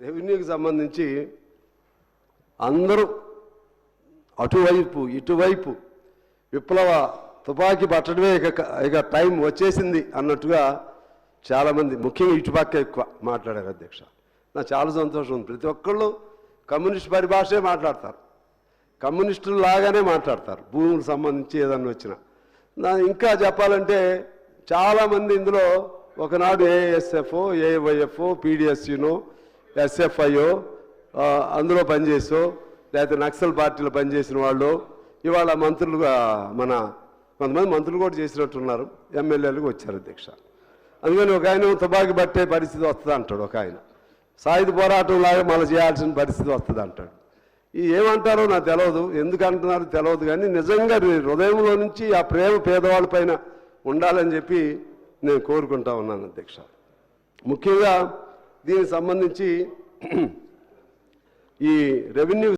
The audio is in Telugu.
రెవెన్యూకి సంబంధించి అందరూ అటువైపు ఇటువైపు విప్లవ తుపాకీ పట్టడమే ఇక ఇక టైం వచ్చేసింది అన్నట్టుగా చాలామంది ముఖ్యంగా ఇటుపక్క ఎక్కువ మాట్లాడారు అధ్యక్ష. నాకు చాలా సంతోషం ఉంది. ప్రతి ఒక్కళ్ళు కమ్యూనిస్ట్ పరిభాషే మాట్లాడతారు. కమ్యూనిస్టులు లాగానే మాట్లాడతారు. భూములకు సంబంధించి ఏదన్నా వచ్చినా. నా ఇంకా చెప్పాలంటే చాలామంది ఇందులో ఒకనాడు ఏఎస్ఎఫ్ఓ ఏవైఎఫ్ఓ పీడిఎస్యూనో ఎస్ఎఫ్ఐఓ అందులో పనిచేసో లేకపోతే నక్సల్ పార్టీలో పనిచేసిన వాళ్ళు ఇవాళ మంత్రులుగా మన కొంతమంది మంత్రులు కూడా చేసినట్టున్నారు. ఎమ్మెల్యేలకు వచ్చారు అధ్యక్ష. అందుకని ఒక ఆయన తుబాకి పట్టే పరిస్థితి వస్తుంది అంటాడు ఒక ఆయన. సాయుధ పోరాటం లాగా మళ్ళీ చేయాల్సిన పరిస్థితి వస్తుంది అంటాడు. ఈ ఏమంటారో నాకు తెలియదు ఎందుకు అంటున్నారో తెలియదు కానీ నిజంగా హృదయంలో నుంచి ఆ ప్రేమ పేదవాళ్ళ పైన ఉండాలని చెప్పి నేను కోరుకుంటా ఉన్నాను అధ్యక్ష. ముఖ్యంగా దీనికి సంబంధించి ఈ రెవెన్యూ